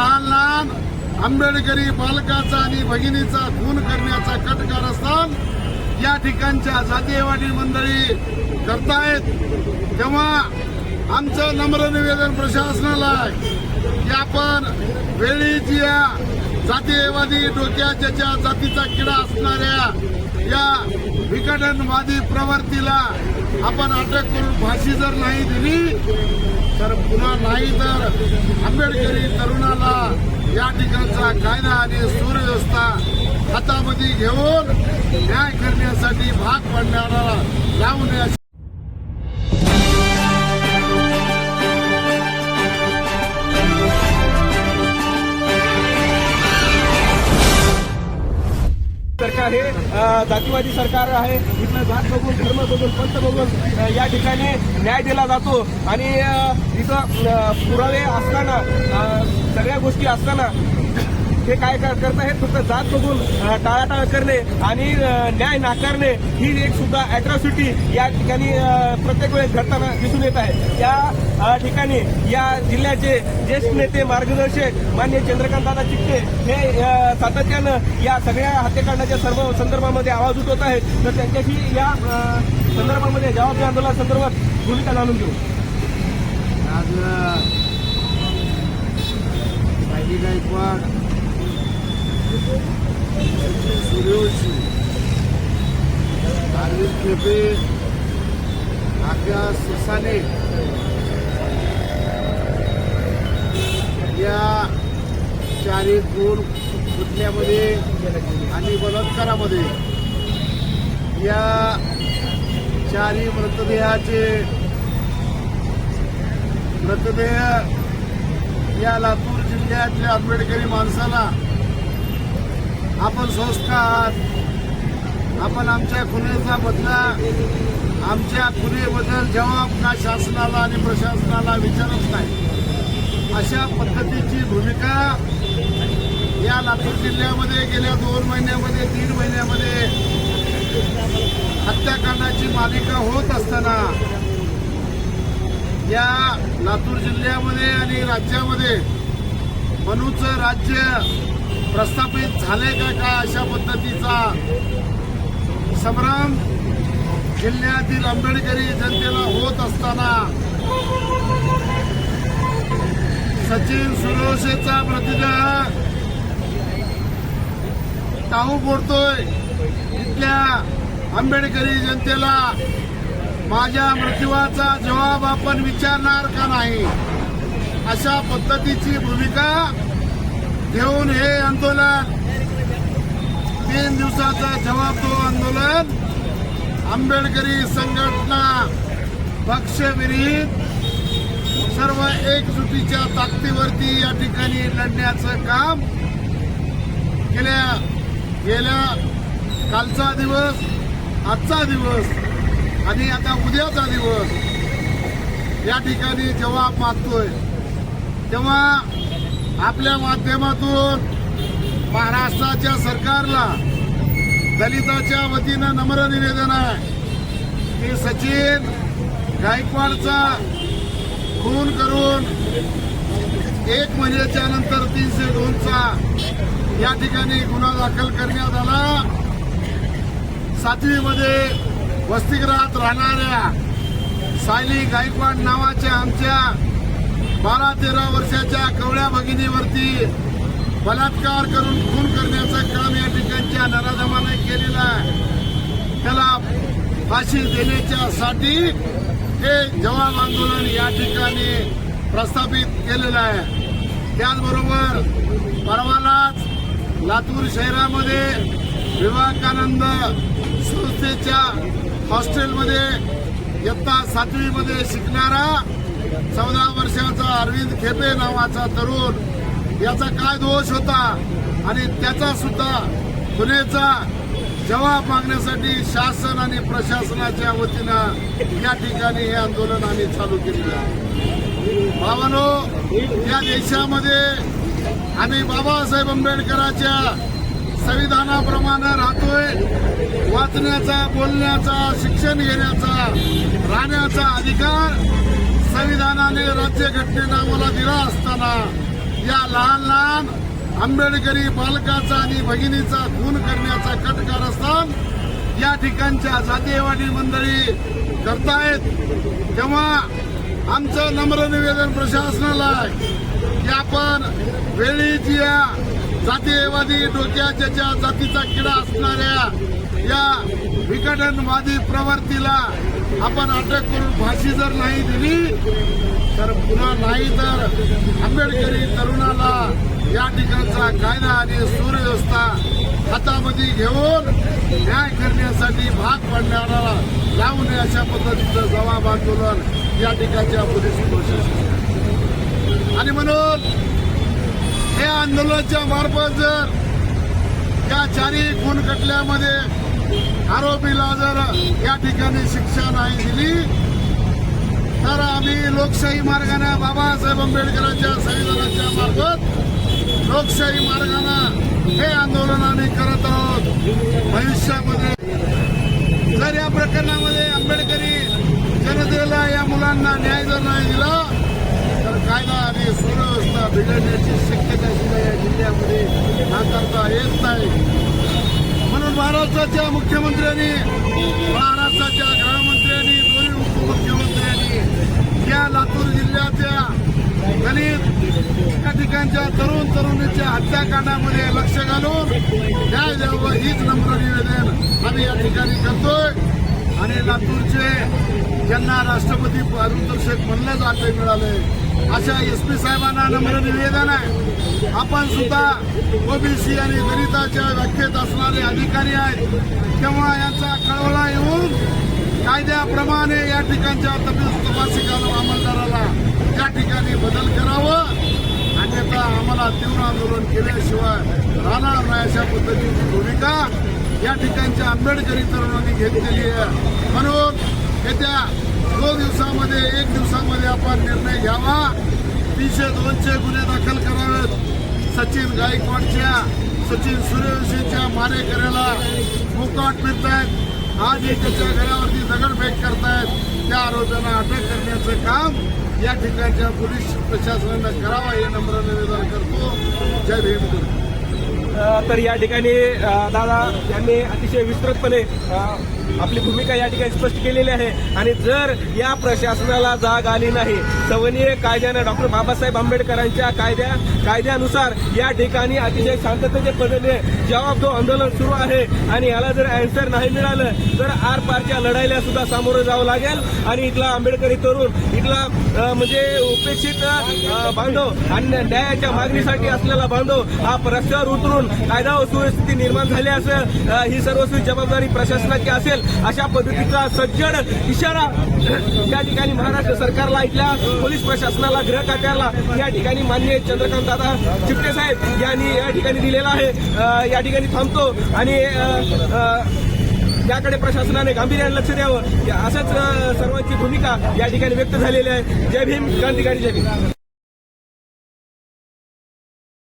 लहान लहान आंबेडकरी बालकाचा आणि भगिनीचा खून करण्याचा कट कारस्थान या ठिकाणच्या जातीयवादी मंडळी करतायत. तेव्हा आमचं नम्र निवेदन प्रशासनाला की आपण वेळीच या जातीयवादी डोक्याच्या ज्याच्या जातीचा किडा असणाऱ्या या विघटनवादी प्रवृत्तीला आपण अटक करून फाशी जर नाही दिली तर पुन्हा नाही तर आंबेडकरी तरुणाला या ठिकाणचा कायदा आणि सुव्यवस्था हातामध्ये घेऊन न्याय करण्यासाठी भाग पाडणारा लावून आहे. जातीवादी सरकार आहे. इथलं जात बघून धर्म बघून पंथ बघून या ठिकाणी न्याय दिला जातो. आणि इथं पुरावे असताना सगळ्या गोष्टी असताना हे काय करत आहेत फक्त जात बघून टाळाटाळ करणे आणि न्याय नाकारणे ही एक सुद्धा अॅट्रॉसिटी या ठिकाणी प्रत्येक वेळेस घडताना दिसून येत आहे. त्या ठिकाणी या जिल्ह्याचे ज्येष्ठ नेते मार्गदर्शक मान्य चंद्रकांत दादा चिकटे हे सातत्यानं या सगळ्या हत्याकांडाच्या सर्व संदर्भामध्ये आवाज उठवत आहेत. तर त्यांच्याशी या संदर्भामध्ये जबाबदारी आंदोलना संदर्भात भूमिका जाणून घेऊ. आज सायली गायकवाड सूर्यवंशी अरविंद खेपे आकाश ससाने या चारी गुण फुटण्यामध्ये आणि बलात्कारामध्ये या चारी मृतदेहाचे मृतदेह या लातूर जिल्ह्यातल्या आंबेडकरी माणसाला आपण स्वस्थ आहात आपण आमच्या खुनेचा बदला आमच्या खुनेबद्दल जवाब ना शासनाला आणि प्रशासनाला विचारत नाही. अशा पद्धतीची भूमिका या लातूर जिल्ह्यामध्ये गेल्या दोन महिन्यामध्ये तीन महिन्यामध्ये हत्याकांडाची मालिका होत असताना या लातूर जिल्ह्यामध्ये आणि राज्यामध्ये मनूचं राज्य प्रस्थापित झाले का काय अशा पद्धतीचा संभ्रम? जिल्ह्यातील आंबेडकरी जनतेला होत असताना सचिन सुरोशेचा मृतदेह टाहू फोडतोय. इथल्या आंबेडकरी जनतेला माझ्या मृत्यूचा जबाब आपण विचारणार का नाही? अशा पद्धतीची भूमिका घेऊन हे आंदोलन. तीन दिवसाचा जवाब दो आंदोलन. आंबेडकरी संघटना पक्षविरहित. सर्व एकजुटीच्या ताकदीवरती या ठिकाणी लढण्याचं काम गेल्या गेल्या कालचा दिवस आजचा दिवस आणि आता उद्याचा दिवस या ठिकाणी जेव्हा मागतोय तेव्हा आपल्या माध्यमातून महाराष्ट्राच्या सरकारला दलिताच्या वतीनं नम्र निवेदन आहे की सचिन गायकवाडचा खून करून एक महिन्याच्या नंतर तीनशे दोनचा या ठिकाणी गुन्हा दाखल करण्यात आला. सातवीमध्ये वसतिगृहात राहणाऱ्या सायली गायकवाड नावाच्या आमच्या बारा तेरा वर्षाच्या कवळ्या भगिनीवरती बलात्कार करून खून करण्याचं काम या ठिकाणच्या नराधमाने केलेलं आहे त्याला फाशी देण्याच्या साठी हे जवाब आंदोलन या ठिकाणी प्रस्थापित केलेलं आहे. त्याचबरोबर परवालाच लातूर शहरामध्ये विवेकानंद संस्थेच्या हॉस्टेलमध्ये इयत्ता सातवीमध्ये शिकणारा चौदा वर्षाचा अरविंद खेपे नावाचा तरुण याचा काय दोष होता? आणि त्याचा सुद्धा गुन्ह्याचा जबाब मागण्यासाठी शासन आणि प्रशासनाच्या वतीनं या ठिकाणी हे आंदोलन आम्ही चालू केलेलं आहे. भावानो या देशामध्ये आम्ही बाबासाहेब आंबेडकरांच्या संविधानाप्रमाणे राहतोय. वाचण्याचा बोलण्याचा शिक्षण घेण्याचा राहण्याचा अधिकार संविधानाने राज्यघटनेनं आम्हाला दिला असताना या लहान लहान आंबेडकरी बालकाचा आणि भगिनीचा खून करण्याचा कट कारस्थान या ठिकाणच्या जातीयवादी मंडळी करतायत. तेव्हा आमचं नम्र निवेदन प्रशासनाला आहे की आपण वेळीच या जातीयवादी डोक्याच्या जातीचा किडा असणाऱ्या या विघटनवादी प्रवृत्तीला आपण अटक करून फाशी जर नाही दिली तर पुन्हा नाही तर आंबेडकरी तरुणाला या ठिकाणचा कायदा आणि सुव्यवस्था हातामध्ये घेऊन न्याय करण्यासाठी भाग पाडणारा लावू नये अशा पद्धतीचं जबाब आंदोलन या ठिकाणच्या पोलीस प्रशासन आणि म्हणून हे आंदोलनाच्या मार्फत जर या चारही खून खटल्यामध्ये आरोपीला जर या ठिकाणी शिक्षा नाही दिली. तर आम्ही लोकशाही मार्गाने बाबासाहेब आंबेडकरांच्या संविधानाच्या मार्फत लोकशाही मार्गाने हे आंदोलन आम्ही करत आहोत. भविष्यामध्ये जर या प्रकरणामध्ये आंबेडकरी जनतेला या मुलांना न्याय जर नाही दिला तर कायदा आणि सुव्यवस्था बिघडण्याची शक्यता सुद्धा या जिल्ह्यामध्ये नाकारता येत नाही. महाराष्ट्राच्या मुख्यमंत्र्यांनी महाराष्ट्राच्या गृहमंत्र्यांनी दोन्ही उपमुख्यमंत्र्यांनी या लातूर जिल्ह्याच्या दलित या ठिकाणच्या तरुण तरुणीच्या हत्याकांडामध्ये लक्ष घालून या हीच नम्र निवेदन आम्ही या ठिकाणी करतोय. आणि लातूरचे ज्यांना राष्ट्रपती अरुण शेख म्हणले जाते मिळाले अशा एस पी साहेबांना नम्र निवेदन आहे. आपण सुद्धा ओबीसी आणि दलिताच्या व्याख्येत असणारे अधिकारी आहेत. तेव्हा यांचा कळवळा येऊन कायद्याप्रमाणे या ठिकाणच्या तपीस तपासिकाला अंमलदाराला त्या ठिकाणी बदल करावं. अन्यथा आम्हाला तीव्र आंदोलन केल्याशिवाय राहणार नाही अशा पद्धतीची भूमिका. या ठिकाणच्या आंबेडकरी तरुणांनी घेतलेली आहे. म्हणून येत्या दोन दिवसामध्ये एक दिवसामध्ये आपण निर्णय घ्यावा. तीनशे दोनशे गुन्हे दाखल करावेत. सचिन गायकवाडच्या सचिन सूर्यवंशीच्या मारेकऱ्याला मोकाट मिळतायत. आजही त्याच्या घरावरती दगडफेक करतायत. त्या आरोपींना अटक करण्याचं काम या ठिकाणच्या पोलीस प्रशासनानं करावं हे नम्र निवेदन करतो. जय भीम. तर या ठिकाणी दादा यांनी अतिशय विस्तृतपणे आपली भूमिका या ठिकाणी स्पष्ट केलेली आहे. आणि जर या प्रशासनाला जाग आली नाही सवनीय कायद्यानं डॉक्टर बाबासाहेब आंबेडकरांच्या कायद्या कायद्यानुसार या ठिकाणी अतिशय शांततेच्या पद्धतीने जवाब दो आंदोलन सुरू आहे आणि याला जर अँसर नाही मिळालं तर आर पारच्या लढाईला सुद्धा सामोरं जावं लागेल. आणि इथला आंबेडकरी तरुण इथला म्हणजे उपेक्षित बांधव आणि न्यायाच्या मागणीसाठी असलेला बांधव हा रस्त्यावर उतरून कायदा व सुव्यवस्थिती निर्माण झाली असेल ही सर्वस्वी जबाबदारी प्रशासनाची असेल अशा पद्धतीचा सज्जड इशारा त्या ठिकाणी महाराष्ट्र सरकारला इथल्या पोलीस प्रशासनाला गृह खात्याला या ठिकाणी मान्य चंद्रकांत दादा चिपटे साहेब यांनी या ठिकाणी दिलेला आहे. या ठिकाणी थांबतो आणि याकडे प्रशासनाने गांभीर्याने लक्ष द्यावं. असंच सर्वांची भूमिका या ठिकाणी व्यक्त झालेली आहे. जय भीम क्रांतिकारी जय भीम.